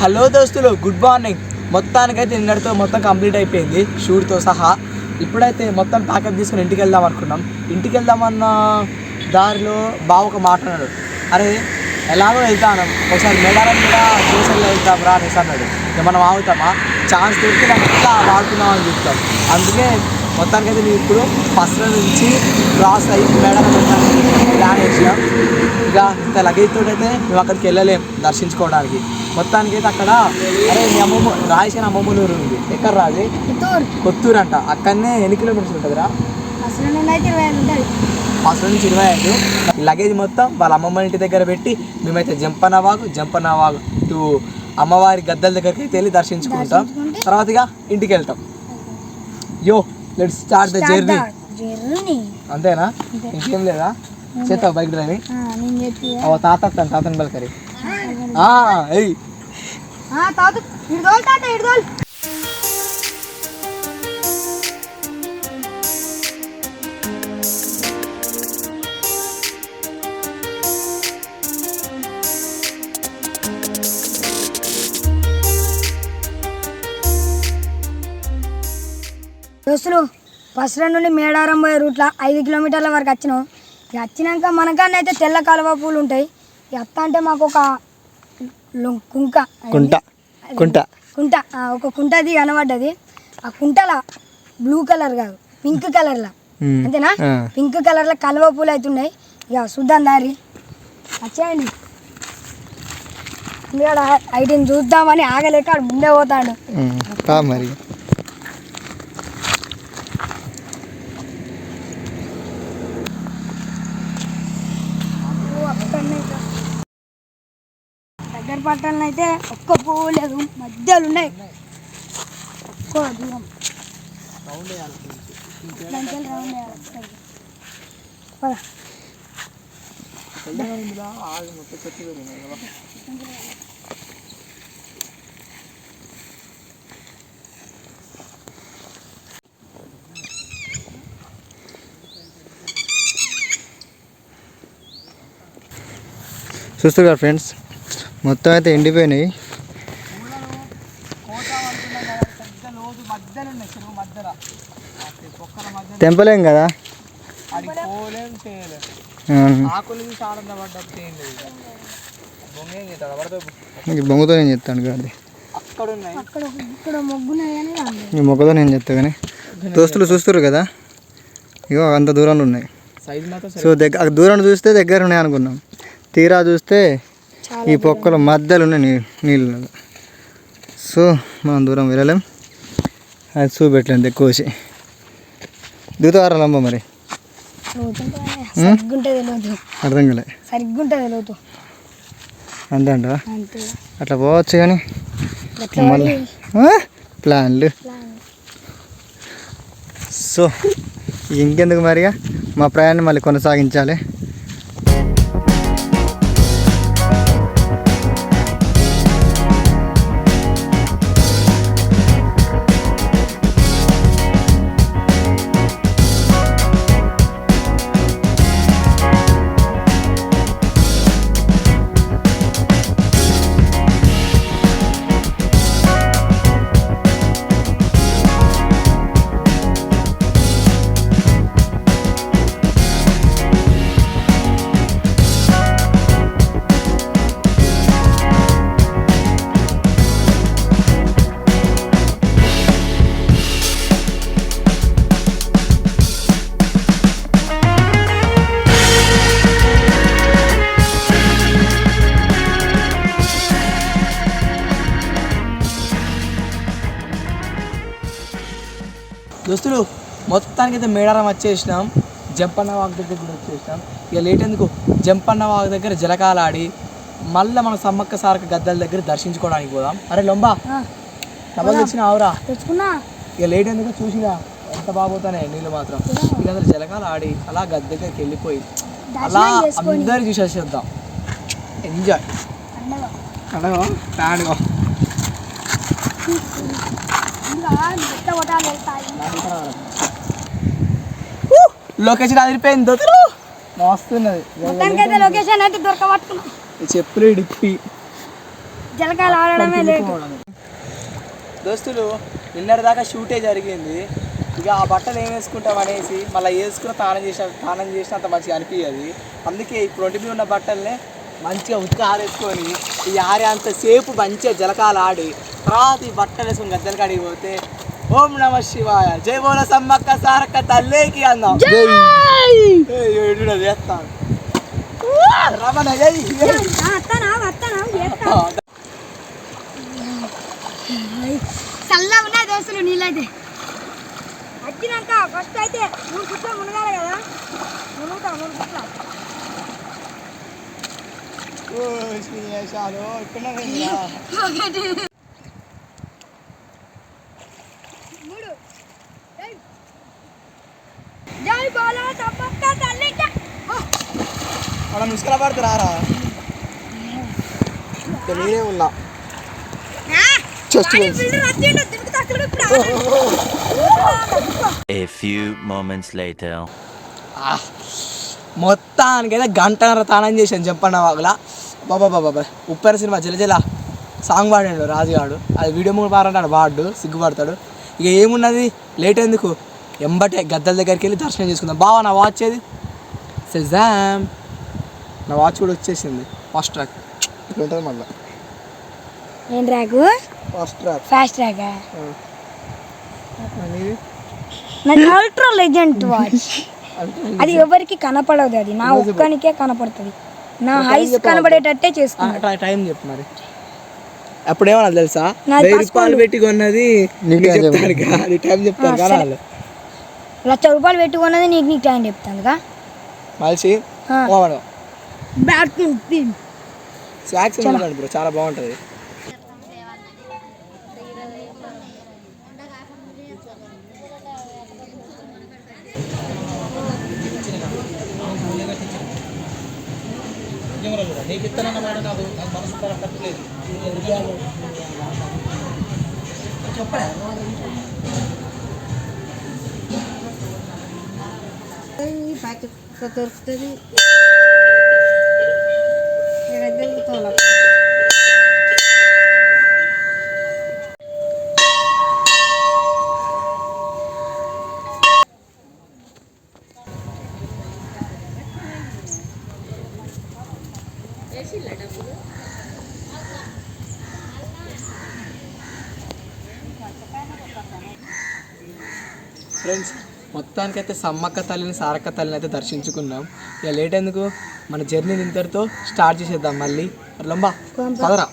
Hello దోస్తులు good morning. మొత్తానికైతే నిన్నటితో మొత్తం కంప్లీట్ అయిపోయింది షూట్తో సహా. ఇప్పుడైతే మొత్తం ప్యాకప్ తీసుకుని ఇంటికి వెళ్దాం అనుకున్నాం. ఇంటికి వెళ్దామన్న దారిలో బావ ఒక మాట అన్నాడు. అరే ఎలాగో వెళ్తాను. ఒకసారి మేడారం కూడా స్టేషన్లో వెళ్తాం రా అనేసి అన్నాడు. ఇక మనం ఆగుతామా ఛాన్స్ దొరికి మనం ఎట్లా వాడుకుందాం అని చెప్తాం అందుకే మొత్తానికైతే మేము ఇప్పుడు ఫస్ట్ నుంచి క్రాస్ అయ్యి వెళ్ళడానికి ప్లాన్ వేసినాం. ఇక ఇంత లగేజ్ తోటి అయితే మేము అక్కడికి వెళ్ళలేం దర్శించుకోవడానికి. మొత్తానికి అయితే అక్కడ అరే మీ అమ్మమ్మ రాయసిన అమ్మమ్మ ఊరు ఉంది. ఎక్కడ రాది కొత్తూరు అంట. అక్కడనే ఎన్ని కిలోమీటర్స్ ఉంటుందిరా? అసలు అయితే నుంచి ఇరవై ఐదు. లగేజ్ మొత్తం వాళ్ళ అమ్మమ్మ ఇంటి దగ్గర పెట్టి మేమైతే జంపనవాగు జంపనవాగు టు అమ్మవారి గద్దెల దగ్గరికి అయితే వెళ్ళి దర్శించుకుంటాం. దర్శించుకుంటే? తర్వాత ఇక ఇంటికి వెళ్తాం. Yo let's start the journey journey అంతేనా? ఇంకేం లేదా? చేస్తావు బైక్ డ్రైవింగ్? అవ తాత తాతని బలకరి. ఎయ్ తాత ఇడుదోలు తాత ఇడుదోలు దోస్తులు పసర నుండి మేడారం పోయే రూట్లో ఐదు కిలోమీటర్ల వరకు వచ్చినాం. ఇక వచ్చినాక మనకన్నా అయితే తెల్ల కాలువ పూలు ఉంటాయి. ఇక అత్త అంటే మాకు ఒక కుంక. కుంట. కుంట. కుంట. ఒక కుంటది కనబడ్డది. ఆ కుంటల బ్లూ కలర్ కాదు పింక్ కలర్లా. అంతేనా. పింక్ కలర్లో కలువ పూలు అవుతున్నాయి ఇక చూద్దాం దారి. వచ్చేయండి. ఇక్కడ ఐటిని చూద్దామని ఆగలేక ముందే పోతాడు. మరి. దగ్గర అయితే ఒక్క పువ్వు లేదు మధ్యలో ఉన్నాయి ఒక్క దూరం. దానికెళ్ళి రౌండ్ వేయాలి చూస్తున్నారు ఫ్రెండ్స్ మొత్తం అయితే ఎండిపోయినాయి. తెంపలేం కదా? బొంగుతో నేను చెప్తాను కాదు మొక్కతో నేను చెప్తా కానీ? దోస్తులు చూస్తారు కదా? ఇగో అంత దూరంలో ఉన్నాయి. సో దగ్గర దూరం చూస్తే దగ్గర ఉన్నాయి అనుకున్నాం. తీరా చూస్తే ఈ పొక్కల మధ్యలో ఉన్నాయి నీ నీళ్ళు. సో మనం దూరం వెళ్ళలేం. అది చూపెట్టలేం కోసి. దిగుతారా మరి? అర్థం కాలే. అంతే అంతే. అట్లా పోవచ్చు కానీ మళ్ళీ? ప్లాన్లు. ప్లాన్. సో ఇంకెందుకు మరిగా? మా ప్రయాణం మళ్ళీ కొనసాగించాలి. దోస్తులు మొత్తానికి అయితే మేడారం వచ్చేసినాం. జంపన్న వాగ్ దగ్గర కూడా వచ్చేసినాం. ఇక లేట్ ఎందుకు? జంపన్న వాగ్ దగ్గర జలకాలు ఆడి మళ్ళీ మన సమ్మక్క సారక గద్దెల దగ్గర దర్శించుకోవడానికి పోదాం. అరే లొంబా డబ్బులు తెచ్చిన ఆవురా? తెచ్చుకున్నా. ఇక లేట్ ఎందుకు చూసిరా ఎంత బాగోతున్నాయి నీళ్ళు మాత్రం. ఇక అందరు జలకాలు ఆడి అలా గద్దె దగ్గరికి వెళ్ళిపోయి అలా అందరు చూసేసేద్దాం. ఎంజాయ్. కడగో ప్యాడ్గో లొకేషన్ అదిరిపోయింది దొతులు మస్తున్నది. మొత్తానికైతే లొకేషన్ అయితే దొరకబట్టుకున్నాం. చెప్పులు డిప్పి జలకాలు ఆడడమే లేట్. దోస్తులు నిన్నటి దాకా షూటే జరిగింది. ఇక ఆ బట్టలు ఏం వేసుకుంటాం అనేసి మళ్ళీ వేసుకుని స్నానం చేసిన స్నానం చేసినంత మంచిగా అనిపించదు అందుకే ఇప్పుడు ఒంటి ఉన్న బట్టల్ని మంచిగా ఉతికి ఆరేసుకొని ఈ ఆరే అంతసేపు మంచిగా జలకాలు ఆడి తర్వాత ఈ బట్టలు వేసుకొని గద్దెల కాడికి పోతే ఓం నమ శివాయ. జై బోల సమ్మక్క సారక్క తల్లేకి కూడా చేస్తాను. రమణ చల్లగా ఉన్నాయి దోస్తులు నీళ్ళైతే. వచ్చినాక ఫస్ట్ అయితే మూడు కుట్ల మునగాలి కదా. మునుగుతా మూడు కుట్ల ఓ, ఇక్కడున్నావేంద్రా? ఒకటి మూడు ఏయ్. జై బోలో సమ్మక్క తల్లికి ఓ, మనం ముసుకల పడుతురారా ఇక నేనే ఉన్నా. A few moments later. మొత్తానికైతే గంటన్నర తానం చేశాను చెప్పండి వాగులా. బాబా బాబా బాబా ఉప్పెర సినిమా జల జల. సాంగ్ పాడాడు రాజుగాడు. అది వీడియో మూడు పాడంటాడు వాడు సిగ్గుపడతాడు. ఇక ఏమున్నది? లేట్ ఎందుకు? ఎంబటే గద్దల దగ్గరికి వెళ్ళి దర్శనం చేసుకుందాం. బావా నా వాచ్ ఏది? సెజామ్. నా వాచ్ కూడా వచ్చేసింది. ఫాస్ట్ ట్రాక్ ఇట్లా ఉంటుంది మళ్ళీ. ఏం track fast track fast track నాకు అల్ట్రా లెజెండ్ వాచ్ అది ఎవరికి కనపడదు అది. నా ఒక్కనికే కనపడుతుంది. నా హైస్ కనపడేటట్టే చేసుకున్నాడు టైం చెప్పు మరి. అప్పుడు ఏమన్నా తెలుసా? నాది వెయ్యి రూపాయలు పెట్టి కొన్నది నీకు నీకు టైం చెప్తాను కదా, టైం చెప్తాను కదా లక్ష రూపాయలు పెట్టుకున్నది నీకు నీకు టైం చెప్తానుగా మలిసి బ్యాట్ స్నాక్స్ బ్రో చాలా బాగుంటుంది. దొరుకుతుంది? ఫ్రెండ్స్ మొత్తానికైతే సమ్మక్క తల్లిని సారక్క తల్లిని అయితే దర్శించుకున్నాం. ఇక లేట్ ఎందుకు? మన జర్నీ ఇంతటితో స్టార్ట్ చేసేద్దాం మళ్ళీ. అట్లంబా పదరా.